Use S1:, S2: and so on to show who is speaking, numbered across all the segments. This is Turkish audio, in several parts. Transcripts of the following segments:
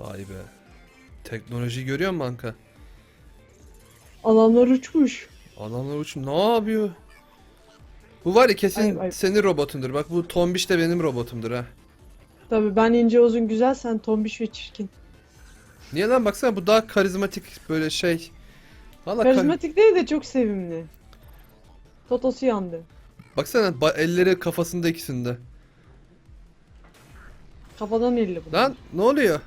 S1: Vay be. Teknoloji görüyor musun Anka?
S2: Alanlar uçmuş.
S1: Adamlar uçun ne yapıyor? Bu var ya kesin
S2: Ayıp, ayıp.
S1: senin robotundur. Bak bu tombiş de benim robotumdur ha.
S2: Tabii ben ince uzun güzel sen tombiş ve çirkin.
S1: Niye lan baksana bu daha karizmatik böyle şey. Valla kar-
S2: Karizmatik değil de çok sevimli. Totosu yandı.
S1: Baksana ba- elleri kafasında ikisinde.
S2: Kafadan elli bu.
S1: Lan ne oluyor?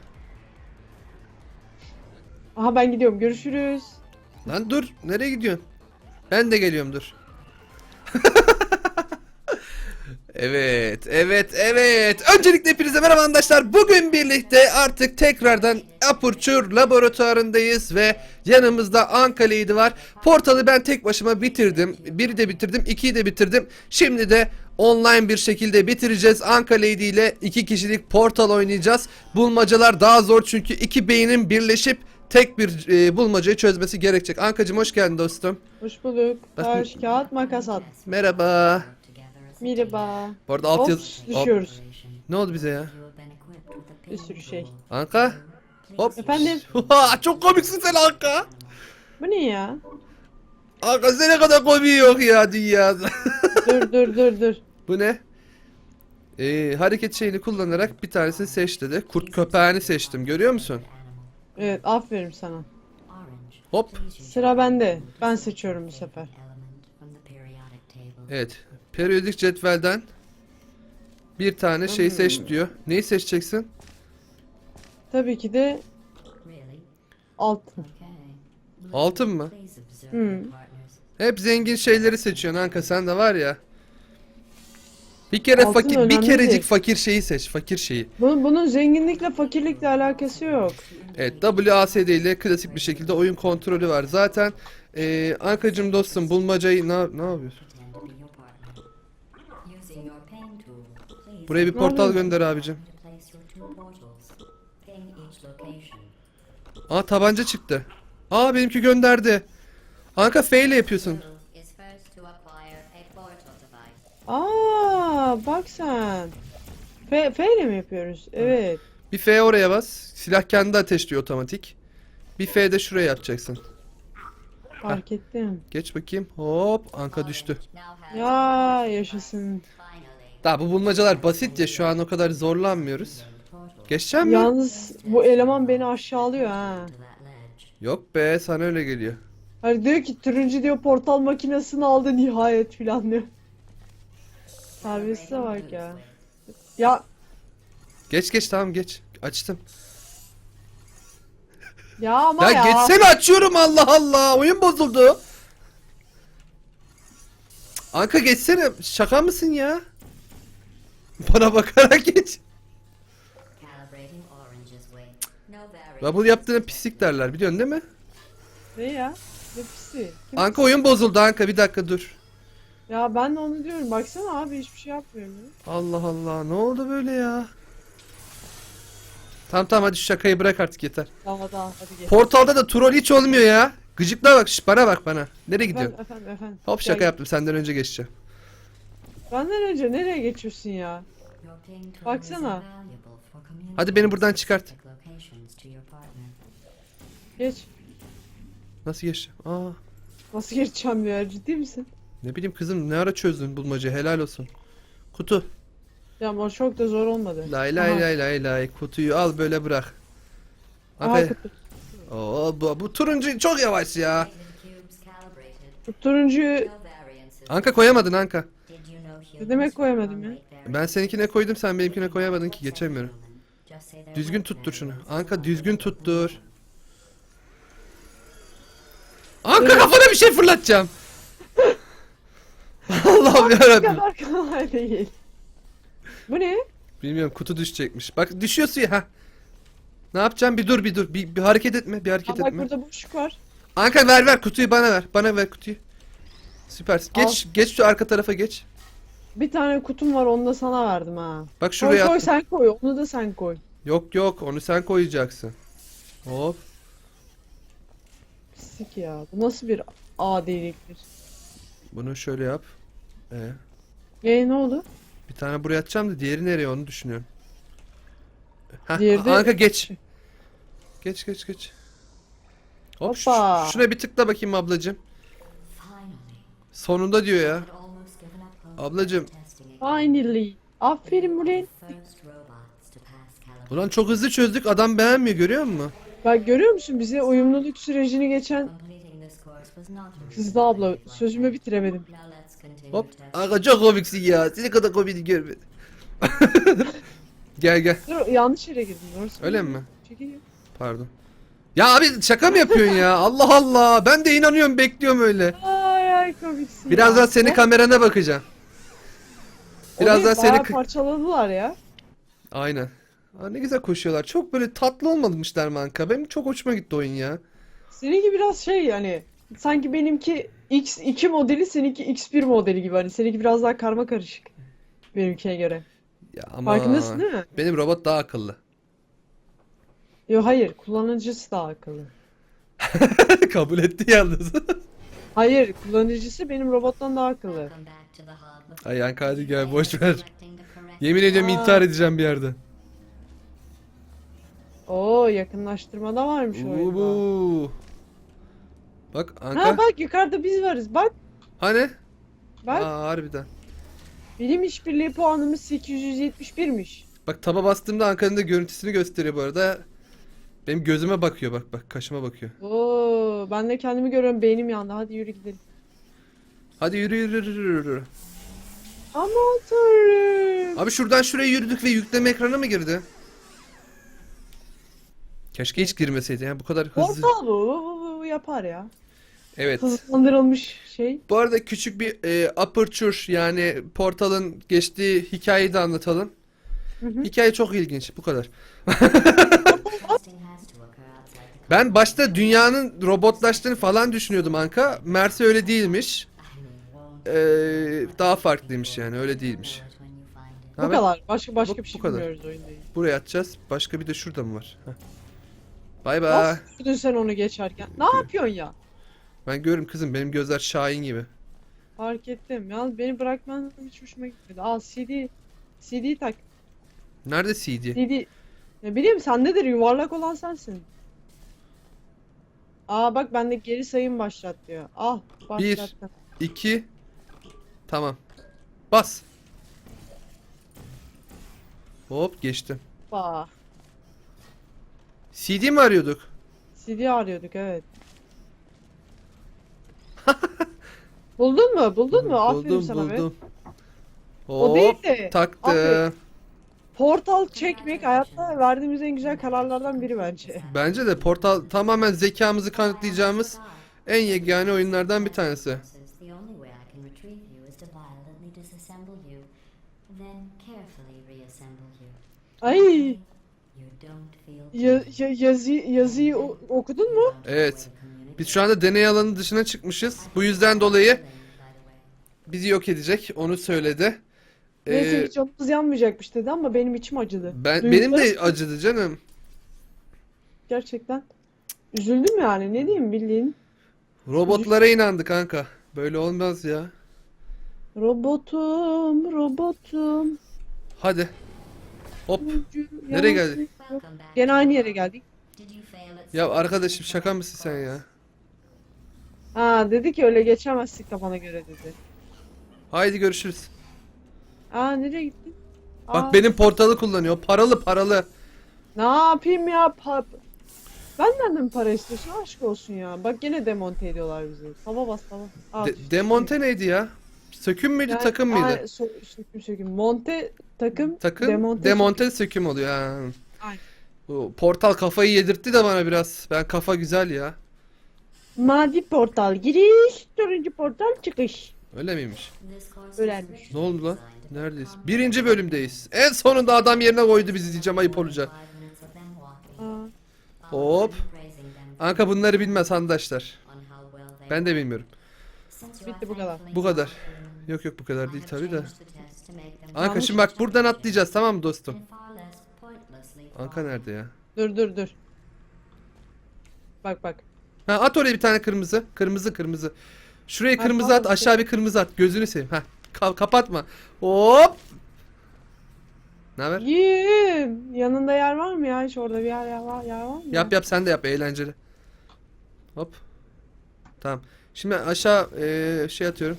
S2: Aha ben gidiyorum görüşürüz.
S1: Lan dur nereye gidiyorsun? Ben de geliyorum dur. evet, evet, evet. Öncelikle hepinize merhaba arkadaşlar. Bugün birlikte artık tekrardan Aperture laboratuvarındayız ve yanımızda Anka Lady var. Portalı ben tek başıma bitirdim. Biri de bitirdim, ikiyi de bitirdim. Şimdi de online bir şekilde bitireceğiz. Anka Lady ile iki kişilik portal oynayacağız. Bulmacalar daha zor çünkü iki beynin birleşip tek bir e, bulmacayı çözmesi gerekecek. Ankacım hoş geldin dostum.
S2: Hoş bulduk. Taş, kağıt, makas at.
S1: Merhaba.
S2: Merhaba.
S1: Bu arada alt
S2: Hop
S1: yaz...
S2: Düşüyoruz.
S1: Ne oldu bize ya?
S2: Bir sürü şey.
S1: Anka? Hop.
S2: Efendim?
S1: Çok komiksin sen Anka.
S2: Bu ne ya?
S1: Anka sene kadar komiği yok ya dünyada.
S2: dur dur dur dur.
S1: Bu ne? Ee, hareket şeyini kullanarak bir tanesini seç dedi. Kurt köpeğini seçtim. Görüyor musun?
S2: Evet aferin sana.
S1: Hop.
S2: Sıra bende. Ben seçiyorum bu sefer.
S1: Evet. Periyodik cetvelden bir tane şey seç diyor. Neyi seçeceksin?
S2: Tabii ki de altın.
S1: Altın mı?
S2: Hmm.
S1: Hep zengin şeyleri seçiyorsun Anka sen de var ya. Bir kere
S2: Altın
S1: fakir bir
S2: önemli
S1: kerecik
S2: değil.
S1: fakir şeyi seç. Fakir şeyi.
S2: Bunun, bunun zenginlikle fakirlikle alakası yok.
S1: Evet WASD ile klasik bir şekilde oyun kontrolü var. Zaten eee Ankacım dostum bulmacayı ne, ne yapıyorsun? Buraya bir portal
S2: yapıyorsun?
S1: gönder abicim. Aa tabanca çıktı. Aa benimki gönderdi. Anka F ile yapıyorsun.
S2: Aa bak sen. F, F ile mi yapıyoruz? Evet.
S1: Bir F oraya bas. Silah kendi ateşliyor otomatik. Bir F de şuraya yapacaksın.
S2: Fark ettim.
S1: Geç bakayım. Hop Anka düştü.
S2: Ya yaşasın.
S1: Daha bu bulmacalar basit ya şu an o kadar zorlanmıyoruz. Geçeceğim mi?
S2: Yalnız bu eleman beni aşağılıyor ha.
S1: Yok be sana öyle geliyor.
S2: Hani diyor ki turuncu diyor portal makinesini aldı nihayet filan diyor. Terbiyesize bak ya. Ya
S1: Geç geç tamam geç. Açtım.
S2: ya ama
S1: Ya,
S2: ya.
S1: geçsene açıyorum Allah Allah. Oyun bozuldu. Anka geçsene. Şaka mısın ya? Bana bakarak geç. Ya bu yaptığına pislik derler biliyorsun değil mi?
S2: Ne ya? Ne pisi. Kim-
S1: Anka oyun bozuldu Anka bir dakika dur.
S2: Ya ben de onu diyorum. Baksana abi hiçbir şey yapmıyorum ya.
S1: Allah Allah ne oldu böyle ya? Tamam tamam hadi şu şakayı bırak artık yeter.
S2: Tamam tamam hadi gel.
S1: Portalda da troll hiç olmuyor ya. Gıcıkla bak şş, bana bak bana. Nereye gidiyorsun?
S2: Efendim efendim efendim.
S1: Hop şaka
S2: gel.
S1: yaptım senden önce geçeceğim.
S2: Benden önce nereye geçiyorsun ya?
S3: Baksana.
S1: Hadi beni buradan çıkart.
S2: Geç.
S1: Nasıl geçeceğim? Aa
S2: Nasıl geçeceğim ya? Ciddi misin?
S1: Ne bileyim kızım ne ara çözdün bulmacayı helal olsun. Kutu.
S2: Ya ama çok da zor olmadı.
S1: Lay lay
S2: Aha.
S1: lay lay lay kutuyu al böyle bırak.
S2: Aha,
S1: Anka,
S2: kutu.
S1: Oo, bu, bu turuncu çok yavaş ya.
S2: Bu turuncuyu
S1: Anka koyamadın Anka.
S2: Ne demek koyamadım ya?
S1: Ben seninkine koydum sen benimkine koyamadın ki geçemiyorum. Düzgün tuttur şunu. Anka düzgün tuttur. Anka kafana bir şey fırlatacağım. Allah'ım yarabbim.
S2: kadar kolay değil. Bu ne?
S1: Bilmiyorum kutu düşecekmiş. Bak düşüyorsun ya. ha. Ne yapacağım? Bir dur bir dur. Bir, bir hareket etme. Bir hareket
S2: Aa, bak
S1: etme.
S2: burada boşluk var.
S1: Anka ver ver kutuyu bana ver. Bana ver kutuyu. Süpersin. Geç geç şu arka tarafa geç.
S2: Bir tane kutum var onu da sana verdim ha.
S1: Bak
S2: Koy
S1: şuraya
S2: koy
S1: attım.
S2: sen koy onu da sen koy.
S1: Yok yok onu sen koyacaksın. Hop.
S2: Pislik ya. Bu nasıl bir adiliktir?
S1: Bunu şöyle yap. Ee,
S2: E ne oldu?
S1: bir tane buraya atacağım da diğeri nereye onu düşünüyorum. Heh,
S2: Diğeri de-
S1: Anka geç. Geç geç geç. Hop
S2: Hoppa.
S1: şuna bir tıkla bakayım ablacım. Sonunda diyor ya. Ablacım.
S2: Finally. Aferin Mulen.
S1: Ulan çok hızlı çözdük adam beğenmiyor görüyor musun?
S2: Bak görüyor musun bize uyumluluk sürecini geçen kızdı abla. Sözümü bitiremedim.
S1: Hop. Aga çok komiksin ya. Seni kadar komik görmedim. gel gel.
S2: Dur yanlış yere girdim. Doğrusu.
S1: Öyle mi?
S2: Çekil.
S1: Pardon. Ya abi şaka mı yapıyorsun ya? Allah Allah. Ben de inanıyorum bekliyorum öyle.
S2: Ay ay komiksin
S1: Birazdan
S2: ya.
S1: seni kamerana bakacağım. Birazdan seni
S2: parçaladılar ya.
S1: Aynen. Aa, ne güzel koşuyorlar. Çok böyle tatlı olmamışlar manka. Benim çok hoşuma gitti oyun ya.
S2: Seninki biraz şey yani sanki benimki X2 modeli seninki X1 modeli gibi hani seninki biraz daha karma karışık benimkine göre.
S1: Ya ama
S2: Farkındasın değil mi?
S1: benim robot daha akıllı.
S2: Yok hayır kullanıcısı daha akıllı.
S1: Kabul etti yalnız.
S2: Hayır kullanıcısı benim robottan daha akıllı.
S1: Ay Yanka hadi gel boş ver. Yemin ediyorum
S2: Aa.
S1: intihar edeceğim bir yerde.
S2: Oo yakınlaştırma da varmış oyunda.
S1: Uuu. Bak Anka.
S2: Ha bak yukarıda biz varız bak
S1: Hani?
S2: bak
S1: Aa harbiden.
S2: bilim işbirliği puanımız 871'miş.
S1: Bak taba bastığımda Anka'nın da görüntüsünü gösteriyor bu arada. Benim gözüme bakıyor bak bak kaşıma bakıyor.
S2: Oo ben de kendimi görüyorum beynim yandı hadi yürü gidelim.
S1: Hadi yürü yürü yürü yürü. yürü.
S2: Aman tanrım.
S1: Abi şuradan şuraya yürüdük ve yükleme ekranı mı girdi? Keşke hiç girmeseydi ya bu kadar hızlı.
S2: Portal bu, bu, bu, bu yapar ya.
S1: Evet.
S2: Hızlandırılmış şey.
S1: Bu arada küçük bir e, aperture yani portalın geçtiği hikayeyi de anlatalım.
S2: Hı hı.
S1: Hikaye çok ilginç bu kadar. Ben başta dünyanın robotlaştığını falan düşünüyordum Anka. Mersi öyle değilmiş. Ee, daha farklıymış yani öyle değilmiş.
S2: Bu
S1: ben-
S2: kadar. Başka başka
S1: Bu-
S2: bir şey
S1: bu kadar.
S2: bilmiyoruz oyunda.
S1: Buraya atacağız. Başka bir de şurada mı var? Heh. Bay bay.
S2: Nasıl gördün sen onu geçerken? Ne yapıyorsun ya?
S1: Ben görürüm kızım benim gözler Şahin gibi.
S2: Fark ettim. Yalnız beni bırakman hiç hoşuma gitmedi. Al CD. CD tak.
S1: Nerede CD?
S2: CD. Ne bileyim sendedir yuvarlak olan sensin. Aa bak bende geri sayım başlat diyor. Al
S1: Bir.
S2: başlattım.
S1: 2 Tamam. Bas. Hop geçtim.
S2: Hoppa.
S1: CD mi arıyorduk?
S2: CD arıyorduk evet. Buldun mu? Buldun mu? Aferin
S1: buldum
S2: sana be.
S1: buldum.
S2: O
S1: Hop
S2: değil de.
S1: taktı.
S2: Aferin. Portal çekmek hayatta verdiğimiz en güzel kararlardan biri bence.
S1: Bence de portal tamamen zekamızı kanıtlayacağımız en yegane oyunlardan bir tanesi.
S2: Ay ya, ya, yazı, yazıyı o- okudun mu?
S1: Evet. Biz şu anda deney alanı dışına çıkmışız. Bu yüzden dolayı bizi yok edecek. Onu söyledi.
S2: Neyse
S1: Ee,
S2: hiç canımız yanmayacakmış dedi ama benim içim acıdı.
S1: ben benim de acıdı canım.
S2: gerçekten üzüldüm yani ne diyeyim bildiğin.
S1: Robotlara inandı kanka. Böyle olmaz ya.
S2: Robotum, robotum.
S1: Hadi. Hop. Nereye geldik?
S2: Gene aynı yere geldik.
S1: Ya arkadaşım şaka mısın sen ya?
S2: Ha dedi ki öyle geçemezsin kafana göre dedi.
S1: Haydi görüşürüz.
S2: Aa nereye gittin? Aa,
S1: Bak benim portalı kullanıyor. Paralı paralı.
S2: Ne yapayım ya? Pa Benden de mi para istiyorsun? Aşk olsun ya. Bak gene demonte ediyorlar bizi. Tava bas tava. Aa,
S1: De- demonte neydi ya? Söküm müydü,
S2: yani-
S1: takım mıydı?
S2: Aa, so- söküm söküm. Monte takım.
S1: Takım,
S2: demonte
S1: demonte, söküm oluyor ha.
S2: Aynen.
S1: Bu portal kafayı yedirtti de bana biraz. Ben kafa güzel ya.
S2: Mavi portal giriş, turuncu portal çıkış.
S1: Öyle miymiş?
S2: Öğrenmiş.
S1: Ne oldu lan? Neredeyiz? Birinci bölümdeyiz. En sonunda adam yerine koydu bizi diyeceğim ayıp olacak. Hop. Anka bunları bilmez arkadaşlar. Ben de bilmiyorum.
S2: Bitti bu kadar.
S1: Bu kadar. Yok yok bu kadar değil tabi de. Anka şimdi bak buradan atlayacağız tamam mı dostum? Anka nerede ya?
S2: dur dur dur. Bak bak.
S1: Ha at oraya bir tane kırmızı. Kırmızı kırmızı. Şuraya kırmızı at, aşağı bir kırmızı at. Gözünü seveyim. Ha. Ka- kapatma. Hop. Ne haber?
S2: İyiyim. Yanında yer var mı ya? Hiç orada bir yer, yer var, yer var mı?
S1: Yap yap sen de yap eğlenceli. Hop. Tamam. Şimdi aşağı eee, şey atıyorum.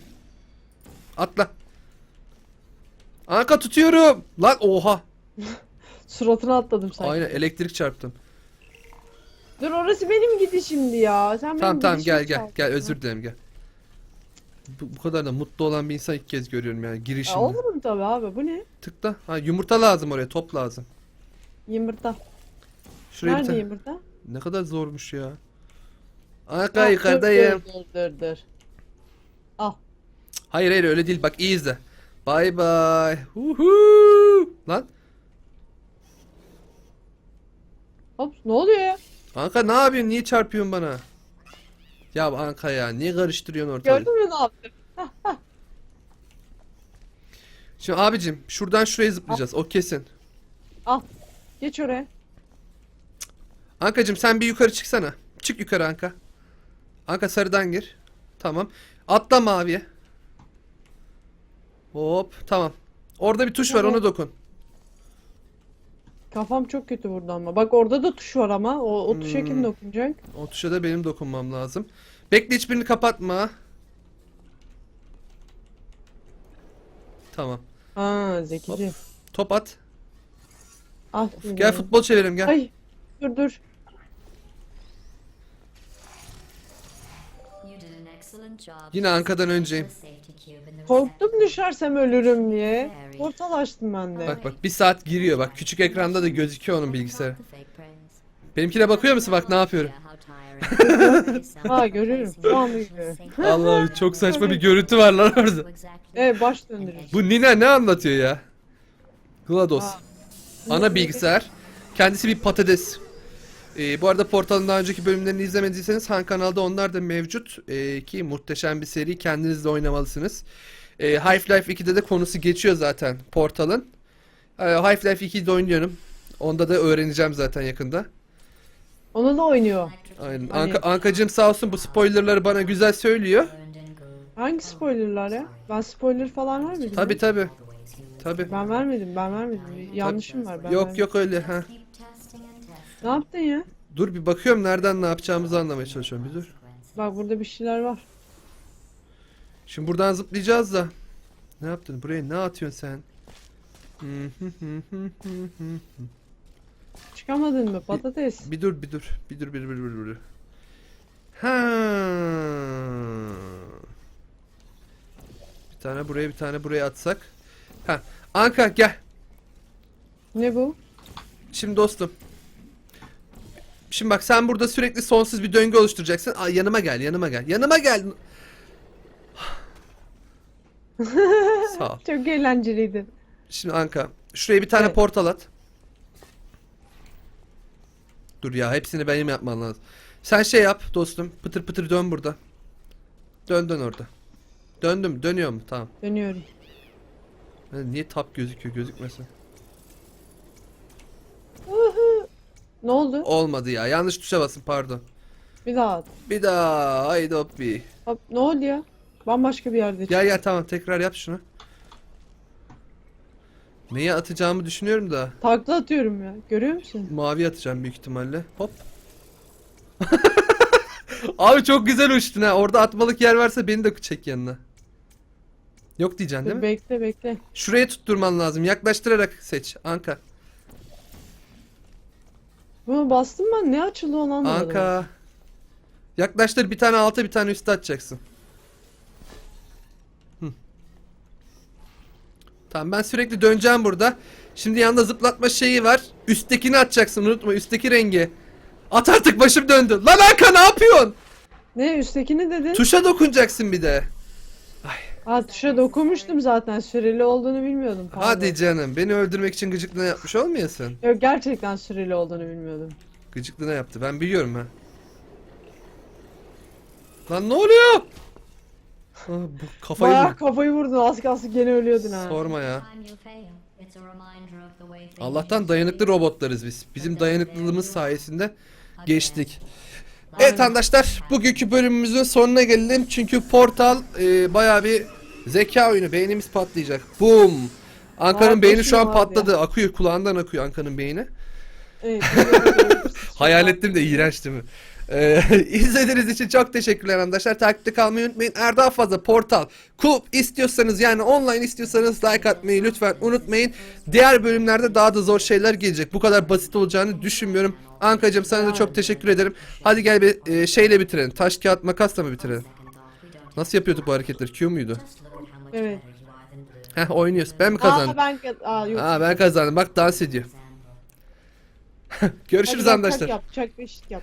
S1: Atla. Anka tutuyorum. Lan oha.
S2: Suratına atladım sanki.
S1: Aynen elektrik çarptım.
S2: Dur orası benim gidişimdi ya. Sen benim
S1: Tamam tamam
S2: gidişimi
S1: gel gel
S2: çaldın.
S1: gel özür dilerim gel. Bu, bu kadar da mutlu olan bir insan ilk kez görüyorum yani
S2: Ya
S1: girişinde.
S2: olurum tabii abi. Bu ne?
S1: Tıkla. Ha yumurta lazım oraya top lazım.
S2: Yumurta.
S1: Şuraya bir
S2: Nerede
S1: tane-
S2: yumurta?
S1: Ne kadar zormuş ya. Anka
S2: Ha, dur,
S1: yukarıdayım.
S2: Dur dur dur. dur. Al.
S1: Hayır hayır öyle değil bak iyi izle. Bay bay. Huhu. Lan
S2: Hop ne oluyor ya?
S1: Anka ne yapıyorsun? Niye çarpıyorsun bana? Ya Anka ya niye karıştırıyorsun ortalığı?
S2: Gördün mü ne yaptım?
S1: Şimdi abicim şuradan şuraya zıplayacağız. O kesin.
S2: Al. Geç oraya.
S1: Ankacım sen bir yukarı çıksana. Çık yukarı Anka. Anka sarıdan gir. Tamam. Atla maviye. Hop tamam. Orada bir tuş var ona dokun.
S2: Kafam çok kötü burada ama. Bak orada da tuş var ama. O, o tuşa
S1: Hmm.
S2: kim dokunacak?
S1: O tuşa da benim dokunmam lazım. Bekle hiçbirini kapatma. Tamam.
S2: Ha zekice.
S1: Top at.
S2: Ah,
S1: Gel futbol çevirelim gel.
S2: Ay. Dur dur.
S3: You did an excellent job.
S1: Yine Anka'dan önceyim.
S2: Korktum düşersem ölürüm diye. Portal açtım ben de.
S1: Bak bak bir saat giriyor bak küçük ekranda da gözüküyor onun bilgisayarı. Benimkine bakıyor musun bak ne yapıyorum?
S2: Ha, görüyorum.
S1: Allah'ım çok saçma bir görüntü var lan orada.
S2: Evet baş döndürücü.
S1: Bu Nina ne anlatıyor ya? GLaDOS. Ana bilgisayar. Kendisi bir patates. Ee, bu arada portalın daha önceki bölümlerini izlemediyseniz Han kanalda onlar da mevcut. Ee, ki muhteşem bir seri kendiniz de oynamalısınız. Ee, Half-Life 2'de de konusu geçiyor zaten portalın. Ee, Half-Life 2'de oynuyorum. Onda da öğreneceğim zaten yakında.
S2: Onu da oynuyor.
S1: Aynen.
S2: Hani-
S1: Anka, Ankacığım sağ olsun bu spoilerları bana güzel söylüyor.
S2: Hangi spoilerlar ya? Ben spoiler falan vermedim.
S1: Tabi
S2: ya.
S1: tabi. Tabi.
S2: Ben vermedim, ben vermedim. Yanlışım var. Ben
S1: Yok
S2: vermedim.
S1: yok öyle ha.
S2: Ne yaptın ya?
S1: Dur bir bakıyorum nereden ne yapacağımızı anlamaya çalışıyorum bir dur.
S2: Bak burada bir şeyler var.
S1: Şimdi buradan zıplayacağız da. Ne yaptın? Buraya ne atıyorsun sen?
S2: Çıkamadın mı patates?
S1: bir dur bir dur. Bir dur bir dur bir dur. Bir dur. Ha. Bir tane buraya bir tane buraya atsak. Ha. Anka gel.
S2: Ne bu?
S1: Şimdi dostum. Şimdi bak sen burada sürekli sonsuz bir döngü oluşturacaksın. Aa, yanıma gel, yanıma gel. Yanıma gel. Sağ ol.
S2: Çok eğlenceliydi.
S1: Şimdi Anka, şuraya bir tane
S2: Evet.
S1: portal at. Dur ya, hepsini benim yapmam lazım. Sen şey yap dostum. Pıtır pıtır dön burada. Dön dön orada. Döndüm, dönüyor mu? Tamam.
S2: Dönüyorum.
S1: Ha, Niye tap gözüküyor, gözükmesin?
S2: Ne oldu?
S1: Olmadı ya. Yanlış tuşa basın, pardon.
S2: Bir daha at.
S1: Bir daha. Haydi hop bir.
S2: Hop, ne oldu ya? Bambaşka bir yerde.
S1: Gel gel tamam tekrar yap şunu. Neye atacağımı düşünüyorum da.
S2: Takla atıyorum ya. Görüyor musun?
S1: Mavi atacağım büyük ihtimalle. Hop. Abi çok güzel uçtun ha. Orada atmalık yer varsa beni de çek yanına. Yok diyeceksin değil mi?
S2: bekle bekle.
S1: Şuraya tutturman lazım. Yaklaştırarak seç. Anka.
S2: Bunu bastım ben ne açıldı onu anlamadım.
S1: Anka. Yaklaştır bir tane alta bir tane üstte atacaksın. Hı. Tamam ben sürekli döneceğim burada. Şimdi yanında zıplatma şeyi var. Üsttekini atacaksın unutma üstteki rengi. At artık başım döndü. Lan Anka ne yapıyorsun?
S2: Ne üsttekini dedin?
S1: Tuşa dokunacaksın bir de.
S2: Ha tuşa dokunmuştum zaten. Süreli olduğunu bilmiyordum. Pardon.
S1: Hadi canım beni öldürmek için gıcıklığına yapmış olmayasın.
S2: Yok gerçekten süreli olduğunu bilmiyordum.
S1: Gıcıklığına yaptı ben biliyorum ha. Lan ne oluyor? Ah, bu kafayı
S2: Bayağı
S1: vur.
S2: kafayı vurdun az kalsın gene ölüyordun ha.
S1: Sorma ya. Allah'tan dayanıklı robotlarız biz. Bizim dayanıklılığımız sayesinde geçtik. Evet arkadaşlar bugünkü bölümümüzün sonuna gelelim. Çünkü Portal e, bayağı bir zeka oyunu. Beynimiz patlayacak. Boom. Anka'nın
S2: Aa,
S1: beyni şu an patladı. Akıyor kulağından akıyor Anka'nın beyni.
S2: Evet.
S1: Hayal ettim de iğrenç değil mi? Ee, izlediğiniz için çok teşekkürler arkadaşlar. Takipte kalmayı unutmayın. Eğer daha fazla portal, kulüp istiyorsanız yani online istiyorsanız like atmayı lütfen unutmayın. Diğer bölümlerde daha da zor şeyler gelecek. Bu kadar basit olacağını düşünmüyorum. Ankacığım sana da çok teşekkür ederim. Hadi gel bir e, şeyle bitirelim. Taş kağıt makasla mı bitirelim? Nasıl yapıyorduk bu hareketleri? Q muydu?
S2: Evet.
S1: Heh oynuyoruz. Ben mi
S2: Aa
S1: kazandım?
S2: ben ka- Aa yok.
S1: Aa ben kazandım. Bak dans ediyor. Görüşürüz
S2: Hadi
S1: arkadaşlar.
S2: Yap, çak yap.